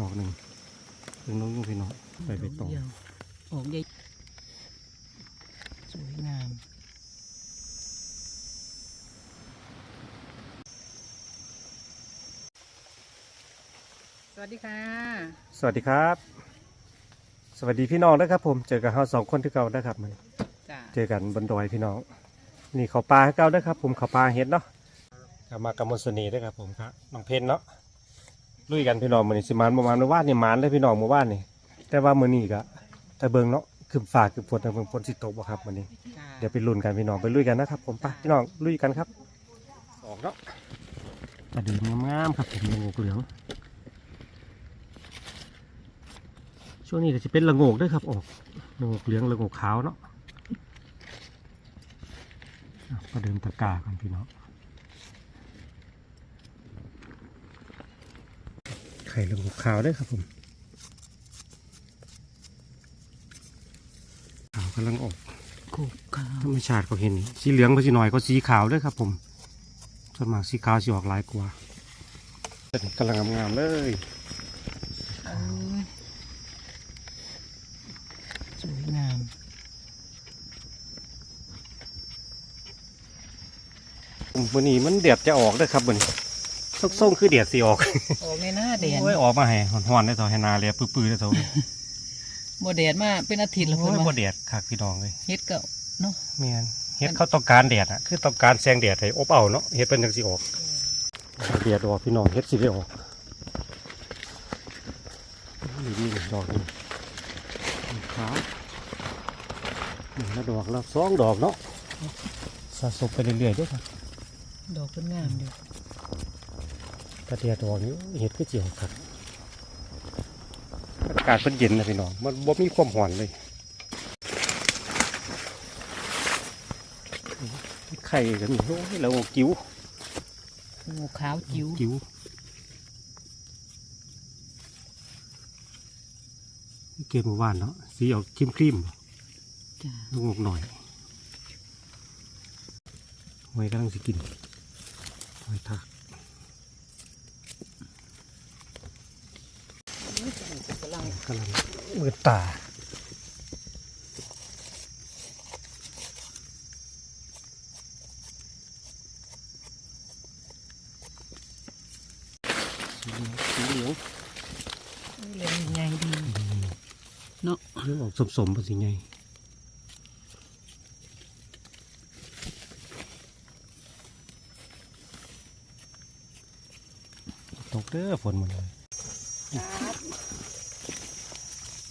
ดอกหนึ่งเรื่องน้องยุ่งพี่น้องไปไปต่อเดียวออกใหญ่สวยงามสวัสดีค่ะ สวัสดีครับ สวัสดีพี่น้องนะครับ ผมเจอกับเราสองคนที่เก่านะครับมื้อนี้จ้าเจอกันบนดอยพี่น้อง นี่เขาปลาให้เก่านะครับ ผมเขาปลาเห็ดเนาะกลับมากำมลเสน่ห์ด้วยครับผมครับน้องเพนเนาะ ลุยกันพี่น้องมือนี้สิมานประมาณเมื่อวานนี่มานเลยพี่น้องเมื่อวานนี่แต่ว่ามือนี้ก็แต่เบิ่งเนาะคือฝ่าคือฝนแต่เบิ่งฝนสิตกบ่ครับมือนี้จ้าเดี๋ยวไปลุ้นกันพี่น้องไปลุยกันนะครับ ผมไปพี่น้องลุยกันครับออกเนาะกระเดื่องงามๆครับผมละโงกเหลืองช่วงนี้ก็จะเป็นละโงกด้วยครับออกละโงกเหลืองละโงกขาวเนาะอะประเดิมตะกร้ากันพี่น้อง ไข่ละโงกขาวด้วยครับผมขาวกำลังออกโคกขาวธรรมชาติเขาเห็นนี่สีเหลืองก็สีหน่อยก็สีขาวด้วยครับผมส่วนมากสีขาวสีออกหลายกว่าเป็นกำลังงามๆเลยเอ้ยสวยงามวันนี้มันเดียดจะออกด้วยครับวันนี้ ส่งๆคือเดียดสีออกออกในหน้าแดดโอ้ยออกมาให้หอนๆได้ต่อให้นาเลยปื้อๆได้ต่อบ่แดดมาเป็นอาทิตย์แล้วโอ้เพิ่นยบ่ว่าเดียดคักพี่น้องเลยเฮ็ดเก่าเนาะเมียนเฮ็ดเขาต้องการแดดอะคือต้องการแสงแดดให้อบเอาเนาะเฮ็ดเป็นจังสีออกเดียดออกพี่น้องเฮ็ดสิได้ออกนี่นี่ดอกนี่ขาวหนึ่งละดอกแล้วสองดอกเนาะสะสมไปเรื่อยๆเด้วยครับดอกเพิ่นงามเด้อก ระเดียดดอกนี้เฮ็ดคือเจียวครับอากาศเพิ่นเย็นนะพี่น้องมันบ่มีความร้อนเลยไข่กันโอ้ยแล้วกิ้วงูขาวจิ๋วจิ๋วเกมเมื่อวานเนาะสีออกครีมครีมจ้าลูกงกหน่อยไว้กำลังสิกินไว้ทักกำลังกำลังมือตาสีเหลืองเล่นใหญ่ดีเนาะเรื่องออกสมๆเป็นสิไงตกเด้อฝนหมดเลย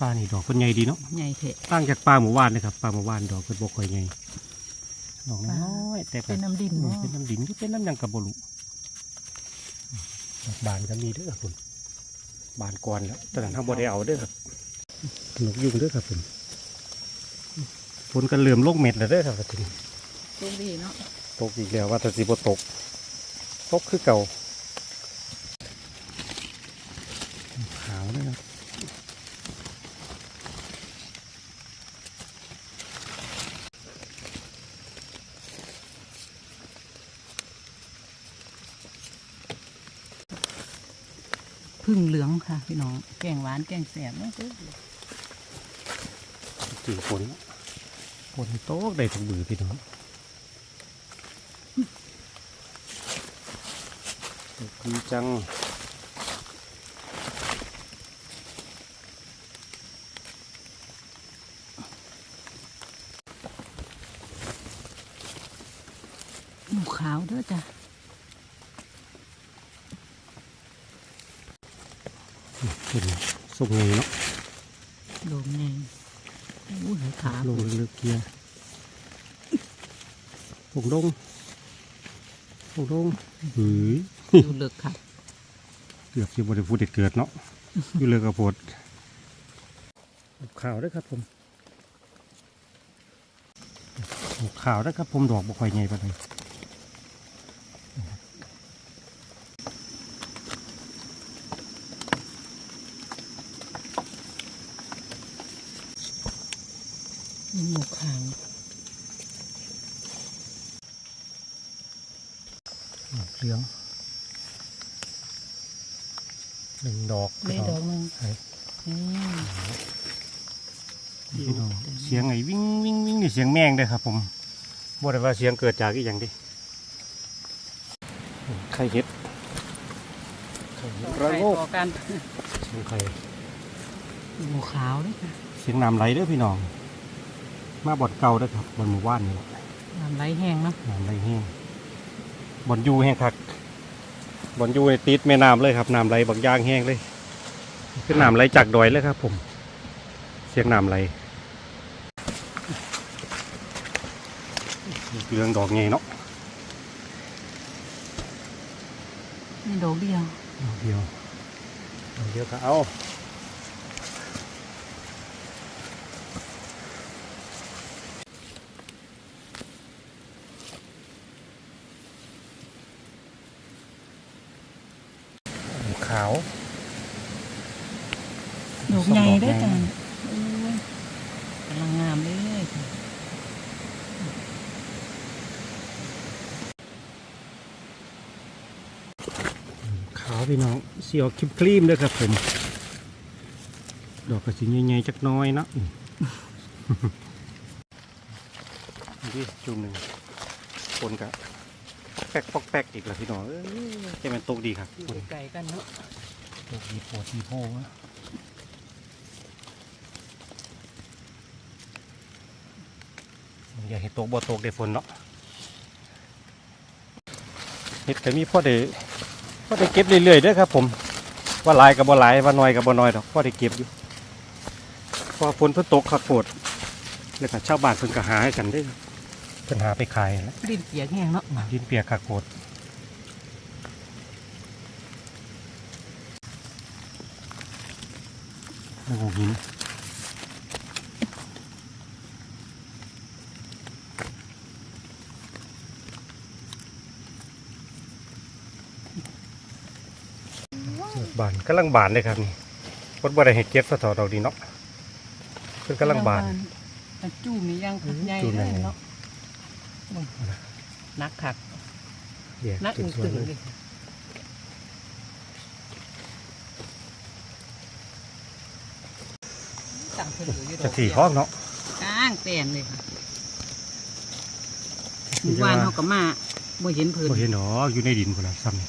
ปลานี่ดอกเป็นใหญ่ดีเนาะใหญ่เถะตั้งจากปลาหมู่บ้านนะครับปลาหมู่บ้านดอกเป็นบกคอยใหญ่ดอกน้อยแต่ก็เป็นน้ำดินอืมเนาะเป็นน้ำดินก็เป็นน้ำหยังกับบลุดอกบานก็มีเด้อคุณบานก่อนแล้วตอนนั้นทางบ่ได้เอาเด้อครับนกยุงเด้อครับผมฝนก็เริ่มลงเม็ดแล้วเด้อครับทีนี้ตรงดีเนาะตกอีกแล้วว่าแต่สิบ่ตก ตกคือเก่าขาวนะครับ พึ่งเหลืองค่ะ พี่น้อง แกงหวานแกงแสบเนาะเด้อจีฝนฝนตกได้ทุกบือพี่น้องดีจัง หมูขาวเด้อจ้ะ เห็น ส่งไงเนาะโดมแงอู้หูขาวลงเลือกเกียร์ผงดงผงดงหือดูเลิกค่ะเกือบจะบริพูดเด็ดเกิดเนาะอยู่เลยกระโพดข่าวด้วยครับผมข่าวด้วยครับผมดอกบกไฟใหญ่ปานใมีหมูขาวเหลืองหนึ่งดอกนี่ดอกหนึงไหนอืมพี่น้องเสียงไอ้วิ่งวิ่งวิ่งนี่เสียงแมงเด้อครับผมบ่ได้ว่าเสียงเกิดจากอีหยังเดิไข่เห็ดไข่เห็ดระไข่โงกต่อกันเสียงไข่หมูขาวด้วยค่ะเสียงน้ำไหลเด้อพี่น้อง มาบ่อนเก่าเด้อครับบ่อนหมู่บ้านนี่แหละน้ำไหลแห้งเนาะน้ำไหลแห้งบ่อนอยู่แห้งคักบ่อนอยู่ในติดแม่น้ำเลยครับน้ำไหลบางอย่างแห้งเลยคือน้ำไหลจากดอยเลยครับ ผม เสียงน้ำไหลเรื่องดอกไงเนาะนี่ดอกเดียวดอกเดียวดอกเดียวก็เอา ขาวดอกใหญ่ด้วยดจ้ะอกใหญ่โอ้ยกำลังงามเลยค่ะขาวพี่น้องเสียวคลิปครีมด้วยครับผม ดอกกระสิใหญ่ๆจักหน้อยเนาะนี่นี่จุ่มหนึ่งคนกะ แป๊กปอกแป๊กอีกแล้วพี่น้องเอ้ยจะเป็นตกดีครับอยู่คนไกลกันเนาะตกดีโพดีโพวะอย่าเห็ดตกบ่ตกได้ฝนเนาะเห็ดก็มีพ่อได้พ่อได้เก็บเรื่อยๆเด้อครับ ผมว่าหลายกับบ่หลายว่าน้อยกับบ่น้อยดอกพ่อได้เก็บอยู่เพอฝนเพิ่นตกขักโปดแล้วก็ชาวบ้านเพิ่นก็หาให้กันเด้ อเพิ่นหาไปขายนั่นแหละดินเปียกแห้งเนาะดินเปียกขักโปดแล้วก็หินบานกำลังบานเลยครับนี่พดบ่ได้เห็ดเก็บสะทอดอกดีเนาะเพิ่นกำลังบานอันจู้มียังใหญ่จู้เลใหญ่ยเนาะ นักขักเดี๋ยวนักจุอึดงสวยตึงเลยเลยสั่งเพิ่นอยู่อยู่ดอกจะถี่ห้องเนาะกลางแปลนเลยค่ะหมู่บ้านเขาก็มาบ่เห็นเพิ่นบ่เห็นหรออยู่ในดินพุ่นน่ะซ้ำนี่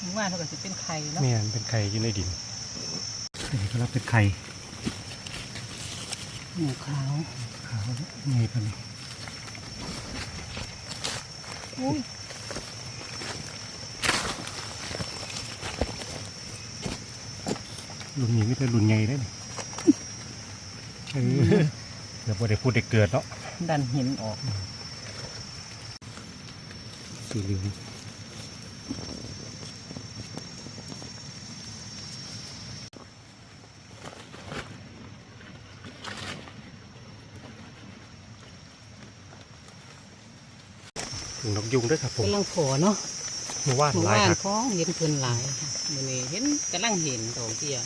หมู่บ้านเขาก็สิเป็นไข่เนาะแม่นเป็นไข่อยู่ในดินนี่ก็รับเป็นไข่หมูขาวขาว ไงปะนี่อุ้ยรุ่นนี้ไม่ใช่รุ่นใหญ่เลยนี่เออเดี๋ยวบ่ได้พูดได้เกิดเนาะดันหินออก สีเหลือง นกยุงด้วยครับผมกำลังขอเนาะหมู่บ้านหมู่หลายบ้านครับฟ้องเห็นเพิ่นหลายค่ะมื้อนี้เห็นกำลังเห็นดอกเบี้ย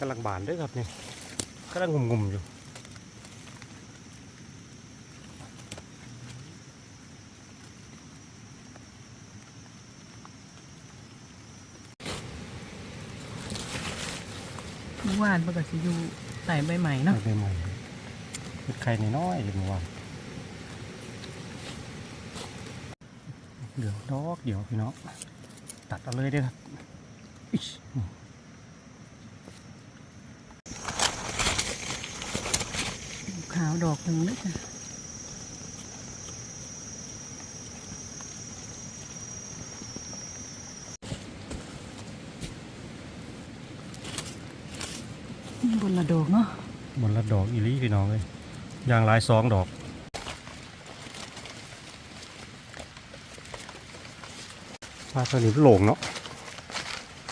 กำลังบานด้วยครับนี่กำลังงุ่มๆอยู่ หมู่บ้านเพิ่นก็สิอยู่ใต้ใบใหม่เนาะใบใหม่เป็นไข่น้อยๆเลยเมื่อวานเหลืองดอกเดี๋ยวพี่น้องตัดเอาเลยเด้อครับอิ๊ชนี่ขาวดอกหนึงเด้อจ้ะบนละ ดอกเนาะบนละดอกอีหลีพี่น้องเลยยางหลายสองดอกปลาตัวนี้โหลงเนาะ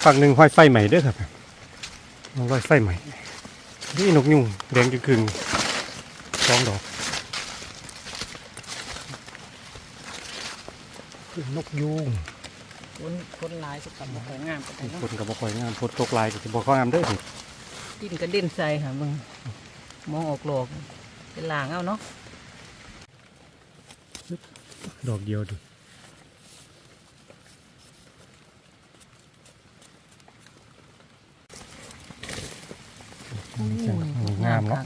ฝั่งหนึ่งห้อยไฟใหม่เด้วยครับห้อยไฟใหม่นี่นกยุงแดงจึงกึ่งสองดอกนกยุงคนคนหลายสุกับบ่ค่อยงามปานใดเนาะคนกับบ่ค่อยงามพดตกลายก็สิบ่ค่อยงามเด้อ นี่ดินกระเด็นใส่ค่ะมึงมองออกหลอกเป็นหลางเอาเนาะดอกเดียวดิงามเนาะ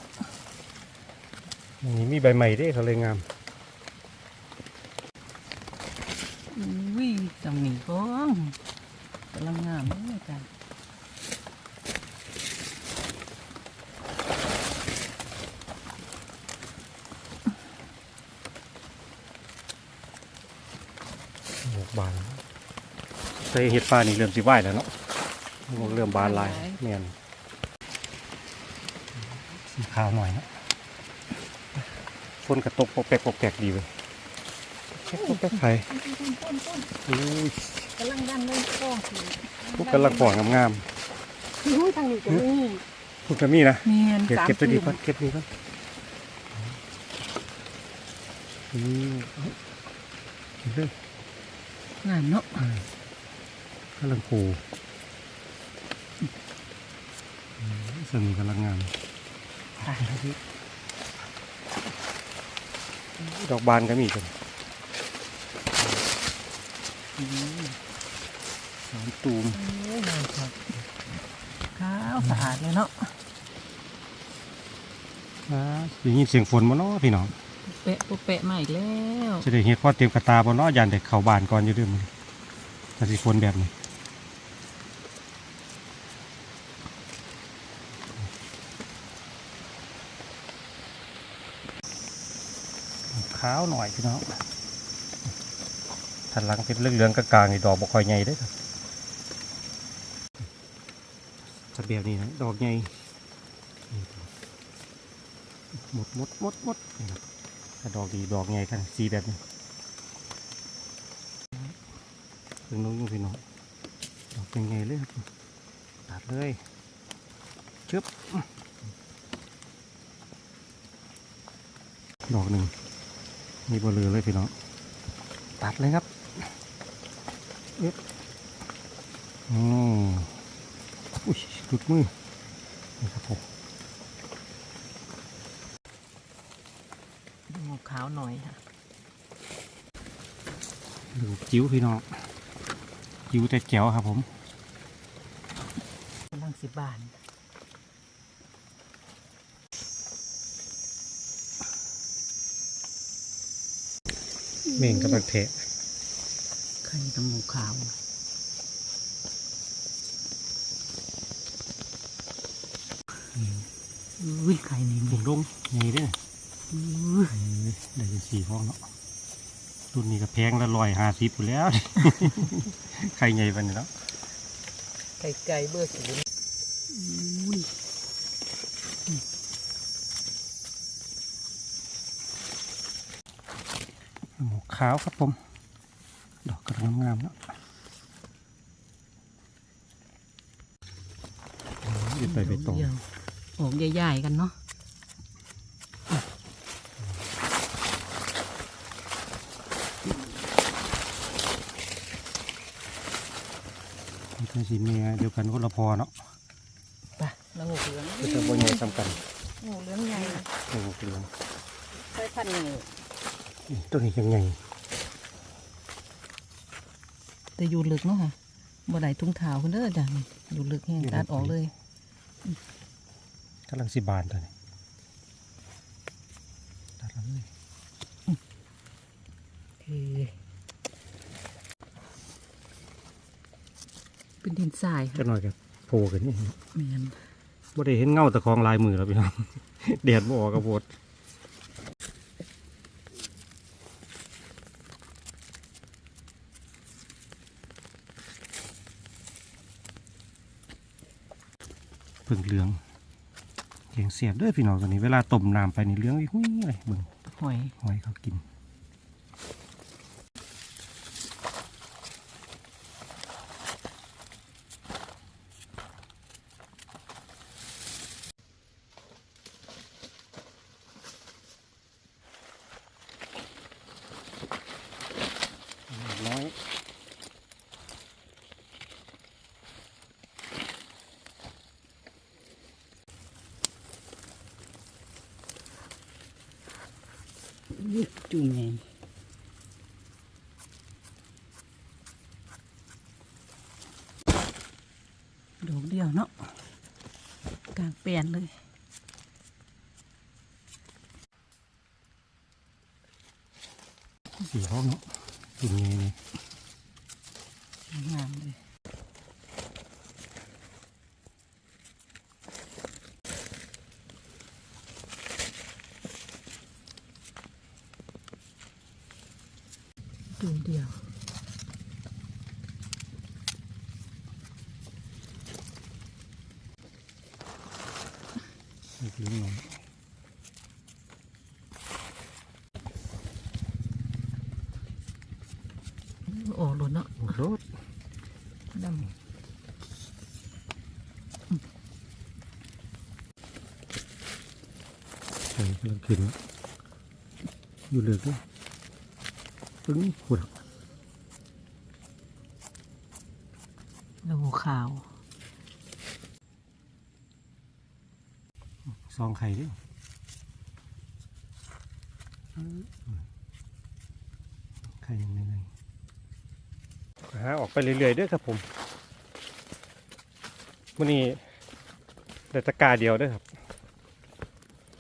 อย่างนี้มีใบใหม่เด้เขาเลยงามวิ่งจังหนีก้องกำลังงามเลยจ้ะ หมวกบาน เคยเห็ดปลานี่เริ่มสิไหวแล้วเนาะหมวกเริ่มบานลายเมียนสีขาวหน่อยเนาะฝนกระตกปกแปกปกแปกดีเลยปกแปกปกแปกไฟอุ้ยกำลังดันเลยก้องพวกกำลังห่วงงามอุ้ยทางนี้ก็มีๆพวกกระมี่นะเมียนเก็บสามเก็บตัวดีถุงก่อนเก็บดีก่อนอืมเก็บเลยงามเนาะ กำลังปูสมีกำลังงามดอกบานก็มีกันสามตูมโอ้ยงามครับขาวสะอาดเลยเนาะอ่าได้ยินเสียงฝนมาเนาะพี่น้องเปะปุ๊บเปะมาอีกแล้วจะได้เห็ดพอเตรียมกระตาบนเนาะยันเด็กเขาบานก่อนอยู่เด้วยมันถ้าสิฝนแบบนี้ ขาวหน่อยพี่น้องทันหลังเป็นเรื่องเหลืองๆกลางๆนี่ดอกบกคอยใหญ่เด้อครับถ้าแบบนี้นะดอกใหญ่หมดหมดหมดหมดนี่ครับถ้าดอกดีดอกใหญ่กันสีแบบนี้ถึงน้องยุ่งพี่น้องดอกเป็นไงเลยครับตัดเลยชึบดอกหนึ่ง มีบอลเรือเลยพี่น้องตัดเลยครับเอ๊ะอ๋ออุ้ยหลุดมือนี่ครับผมดูขาวหน่อยค่ะดูจิ้วพี่น้องจิ้วแต่แจ๋วครับผมกำลังสิบบาน เม่งกับบักเทะไข่ตะมูขาวอุ้ยไข่นี่บุนี่กดงนี่เด้ออุ้ยได้เป็นสี่ห้องเนาะรุ่นนี้ก็แพงละร้อยห้าสิบอยู่แล้วใครใหญ่ปานนี้แล้วไก่ไก่เบอร์ศูนย์อุ้ย หมู ขาวครับผม ดอกกระงามๆเนาะหยุดไปไปตรงเดียวออกใหญ่ๆกันเนาะมันคือสีเมียเดียวกันคนละพอเนาะไปแล้วงูเหลืองก็จะบนใหญ่ซ้ำกันงูเหลืองใหญ่งูเหลืองใช้พันธุ์นี่นี่ตัวนี้ยังไง แต่อยู่ลึกเนาะค่ะบ่ได้ทุ่งเท้าคุณเด้อจ้ะนี่อยู่ลึกแห้งตัดออกเลยกำลังสิบานตัวนี้ตัดแล้วเลยคือเป็นดินทรายจะค่ะหน่อยกับโผล่กันนี่แม่นบ่ได้เห็นเงาตะคองลายมือแล้วพี่น้องแดดบ่ออกกระโพด เพิ่งเหลืองเสียงเสียบเด้วยพี่น้องตัวนี้เวลาต้มน้ำไปนี่เหลืองอีหุ้ยเลยเบิ่งหอยหอยเขากินน้อย จุ่มไงดอกเดียวเนาะกลางเปลี่ยนเลยสีห้องเนาะเป็นไงนี่งามเลยจุ่มเดียว อีกลิ้นหน่อย โอ้หล่นเนาะ โอ้โห ดำใส่กำลังขึ้นอยู่เลือกด้วยปึ้งขุดแล้วหัวขาว ซองไข่ด้วยไข่ยังไงไงหาออก ไปเรื่อยๆด้วยครับผมวันนี้แต่ตะกร้าเดียวด้วยครับ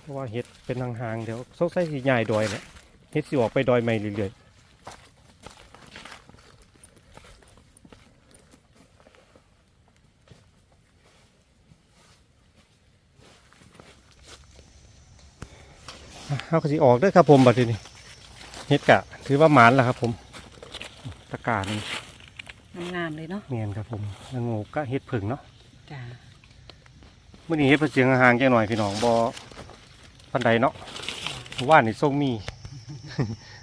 เพราะว่าเห็ดเป็นหางๆเดี๋ยวซกใส่สีใหญ่ดอยเนี่ยเห็ดสิออกไปดอยใหม่เรื่อยๆเขาก็สิออกด้วยครับผมบัดนี้เห็ดกะ ถือว่าหมานแล้วครับผมตะกร้านี่ งามๆเลยเนาะเนียนครับผมแล้วงูก็เห็ดผึ่งเนาะจ้ามื่อนี้เฮ็ดเสียงห่างๆจังหน่อยพี่น้องบ่ปันใดเนาะเมื่อว่านนี่ส่งมี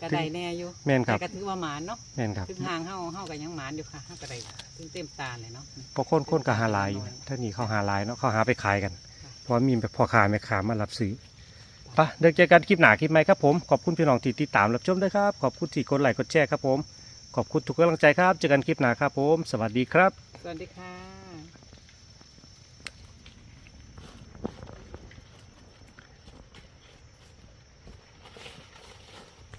กระไดแน่อยู่แม่นคแต่รับก็ถือว่าหมานเนาะแม่นครับถึงหางเฮาเฮาก็ยังหมานอยู่ค่ะเฮาก็ได้ถึงเต็มตาเลยเนาะ เพราะคนคนก็หาหลายอยู่ถ้านี่เขาหาหลายเนาะเขาหาไปขายกัน เพราะว่ามีแบบพ่อค้าแม่ค้ามารับซื้อไปะเดี๋ยวเจอกันคลิปหน้าคลิปใหม่ครับผม ขอบคุณพี่น้องที่ติดตามรับชมด้วยครับ ขอบคุณที่กดไลค์กดแชร์ครับผม ขอบคุณทุกกำลังใจครับ เจอกันคลิปหน้าครับผม สวัสดีครับ สวัสดีค่ะ